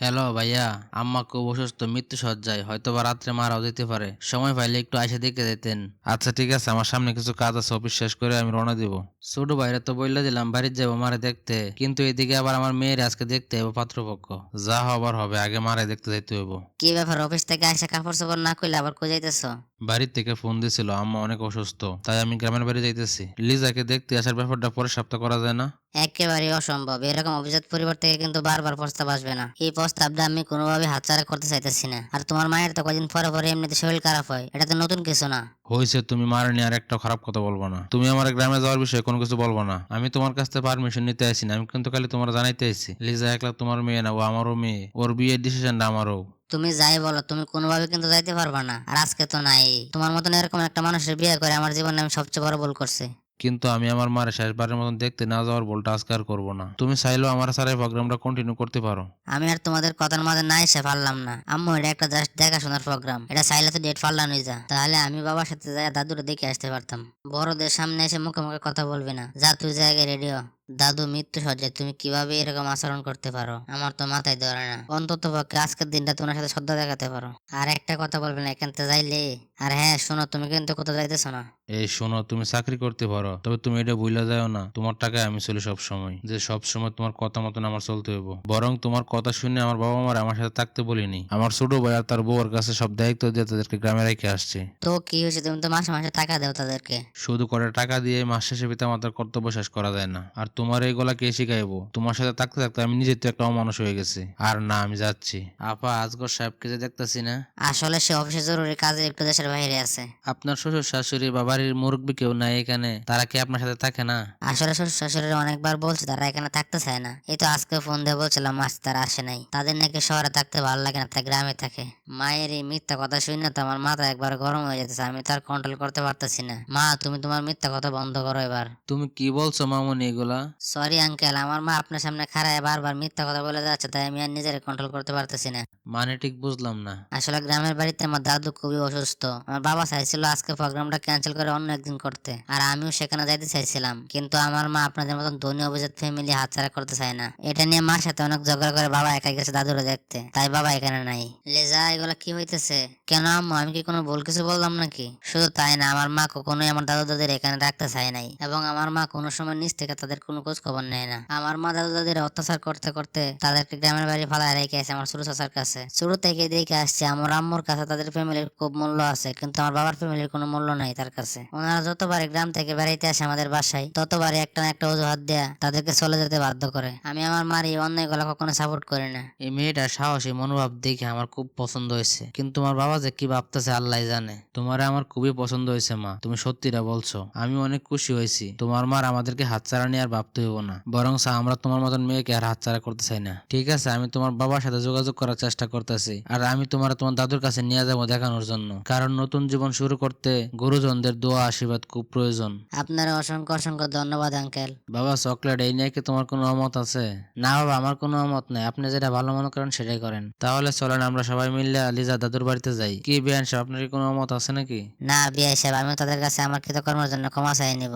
Hello ভাইয়া আম্মা খুব অসুস্থ মৃত্যু সজ্জায় হয়তো বা রাত্রে মারাও যেতে পারে। সময় পাইলে একটু আইসে দেখে যেতেন। আচ্ছা ঠিক আছে আমার সামনে কিছু কাজ আছে অফিস শেষ করে আমি রওনা দিব। ছোট ভাইরা তো বললে দিলাম বাড়ির যাব মারে দেখতে। কিন্তু এদিকে আবার আমার মেয়ের আজকে দেখতে হবে পাত্রপক্ষ। যা হবার হবে আগে মারে দেখতে যেতে হইব। কি ব্যাপার অফিস থেকে আইসা কাপড় চোপড় না কইলে আবার কোথায় যাইতেছো? বাড়ির থেকে ফোন দিছিল আম্মা অনেক অসুস্থ তাই আমি গ্রামের বাড়ি যাইতেছি। লিজাকে দেখতে আসার ব্যাপারটা পরে সপ্তাহ করা যায় না। একেবারে অসম্ভব এরকম অভিজাত পরিবার থেকে কিন্তু বারবার প্রস্তাব আসবে না। এই প্রস্তাবটা আমি কোনোভাবে হাতছাড়া করতে চাইতেছি না। আর তোমার মায়ের তো কদিন পরে পরে এমনিতে শরীর খারাপ হয় এটা তো নতুন কিছু না। হয়েছে তুমি মারে নিয়ে আর একটা খারাপ কথা বলব না। তুমি আমার গ্রামে যাওয়ার বিষয়ে কোনো কিছু বলব না। আমি তোমার কাছ থেকে পারমিশন নিতে আসি না আমি কিন্তু খালি তোমার জানাইতে আসি লিজা একলা তোমার মেয়ে না ও আমারও মেয়ে। ওর বিয়ের ডিসিশনটা আমারও। তুমি যাই বলো তুমি কোনোভাবে কিন্তু যাইতে পারবা না। আর আজকে তো নাই। তোমার মতন এরকম একটা মানুষের বিয়ে করে আমার জীবনে আমি সবচেয়ে বড় ভুল করছি। কিন্তু আমি আমার মারে শেষবারের মতন দেখতে না যাওয়ার বলটা আজকে আর করব না। তুমি চাইলেও আমার সারা প্রোগ্রামটা কন্টিনিউ করতে পারো। আমি আর তোমাদের কথার মাঝে না এসে পারলাম না। আম্মু এটা একটা জাস্ট দেখাশোনার প্রোগ্রাম এটা চাইলে তো ডেট ফাল্লানোই যা তাহলে আমি বাবার সাথে যাই দাদুরে দেখে আসতে পারতাম। বড়দের সামনে এসে মুখে মুখে কথা বলবি না। যা তুই জায়গায় রেডিও দাদু মৃত্যু সজ্জায়, তুমি কীভাবে এরকম আচরণ করতে পারো? আমার তো মাথায় ধরে না। অন্তত পক্ষে আজকের দিনটা তোমার সাথে শ্রদ্ধা দেখাতে পারো। আর একটা কথা বলবে না, এখান থেকে যাইলে আর হ্যাঁ শোনো তুমি কিন্তু কোথাও যাইতেছো না। এই শোনো তুমি চাকরি করতে পারো তবে তুমি এটা ভুলে যাও না। তোমার টাকায় আমি চলি সব সময় যে সব সময় তোমার কথা মতন আমার চলতে হইব। বরং তোমার কথা শুনে আমার বাবা মার আমার সাথে থাকতে বলিনি। আমার ছোট ভাই আর তার বউর কাছে সব দায়িত্ব দিয়ে তাদেরকে গ্রামে রেখে আসছে। তো কি হয়েছে? তুমি তো মাসে মাসে টাকা দাও তাদেরকে। শুধু করে টাকা দিয়ে মাস শেষে পিতা মাতার কর্তব্য শেষ করা যায় না। আর তোমার এই গলা কে শিখাইবো? তোমার সাথে থাকতে থাকতে আমি নিজে তো একটা অমানুষ হয়ে গেছি। আর না আমি যাচ্ছি। আপা আজগর সাহেবকে যে দেখতেছি না। আসলে সে অফিসে জরুরি কাজে একটু দেশের বাইরে আছে। আপনার শ্বশুর শাশুড়ি বা বাড়ির মুরব্বী কেউ নাই এখানে? তারা কি আপনার সাথে থাকে না? আসলে শ্বশুর শাশুড়ি অনেকবার বলছে তারা এখানে থাকতে চায় না। এই তো আজকে ফোন দিয়ে বলছিলাম আজ তারা আসে নাই। তাদের নাকি শহরে থাকতে ভালো লাগে না তাই গ্রামে থাকে। মায়ের এই মিথ্যা কথা শুনে তো আমার মাথা একবার গরম হয়ে যেতেছে আমি তার কন্ট্রোল করতে পারতেছি না। মা তুমি তোমার মিথ্যা কথা বন্ধ করো এবার। তুমি কি বলছো মামুনি এগুলা? সরি আঙ্কেল আমার মা আপনার সামনে খাড়ায় বারবার মিথ্যা কথা বলে যাচ্ছে তাই আমি আর নিজের কন্ট্রোল করতে পারতেছি না। মানে ঠিক বুঝলাম না। আসলে গ্রামের বাড়িতে আমার দাদু খুবই অসুস্থ। আমার বাবা চাইছিল আজকে প্রোগ্রামটা ক্যান্সেল করে অন্য একদিন করতে। আর আমিও সেখানে যাইতে চাইছিলাম। কিন্তু আমার মা আপনাদের মতন ধনী অভিজাত ফ্যামিলি হাতছাড়া করতে চায় না। এটা নিয়ে মার সাথে অনেক ঝগড়া করে বাবা একাই গেছে দাদুরা দেখতে। তাই বাবা এখানে নাই। লেজা, এগুলো কি হইতেছে? কেন আম্মু? আমি কি কোনো ভুল কিছু বললাম নাকি? শুধু তাই না, আমার মা কখনোই আমার দাদু দাদির এখানে রাখতে চায় নাই এবং আমার মা কোনো সময় নিজ থেকে তাদের কোনো খোঁজ খবর নেয় না। আমার মা দাদু দাদির অত্যাচার করতে করতে তাদেরকে গ্রামের বাড়ি ফালায় রেখে আসে আমার ছোট চাচার কাছে। ছোট থেকে দেখে আসছে আমার আম্মুর কাছে তাদের ফ্যামিলির খুব মূল্য আছে, কিন্তু আমার বাবার ফ্যামিলির কোনো মূল্য নাই তার কাছে। ওনারা যতবার গ্রাম থেকে বেড়াইতে আসে আমাদের বাসায়, ততবারই একটা না একটা অজুহাত দেয়া তাদেরকে চলে যেতে বাধ্য করে। আমি আমার মার এই অন্যায় গলা কখনো সাপোর্ট করি না। এই মেয়েটা সাহসী মনোভাব দেখে আমার খুব পছন্দ হয়েছে, কিন্তু আমার বাবা যে কি ভাবতেছে আল্লাহ জানে। তোমার আমার খুবই পছন্দ হয়েছে মা। তুমি সত্যিটা বলছো। আমি অনেক খুশি হয়েছি। তোমার মার আমাদেরকে হাতছাড়া নিয়ে আর ভাবতে হইব না। বরং আমরা তোমার মতন মেয়েকে আর হাতছাড়া করতে চাই না। ঠিক আছে আমি তোমার বাবার সাথে যোগাযোগ করার চেষ্টা করতেছি। আর আমি তোমার তোমার দাদুর কাছে নিয়ে যাব দেখানোর জন্য। কারণ নতুন জীবন শুরু করতে গুরুজনদের দোয়া আশীর্বাদ খুব প্রয়োজন। আপনার অসংখ্য অসংখ্য ধন্যবাদ আঙ্কেল। বাবা চকলেট এই নিয়ে কি তোমার কোনো অমত আছে? না বাবা আমার কোনো অমত নাই। আপনি যেটা ভালো মনে করেন সেটাই করেন। তাহলে চলেন আমরা সবাই মিললে লিজা দাদুর বাড়িতে যাই। কি বিয়ান সাহেব আপনার কি কোনো মত আছে নাকি? না বিয়ে সাহেব আমি তাদের কাছে আমার কৃতকর্মের জন্য ক্ষমা চাই নিব।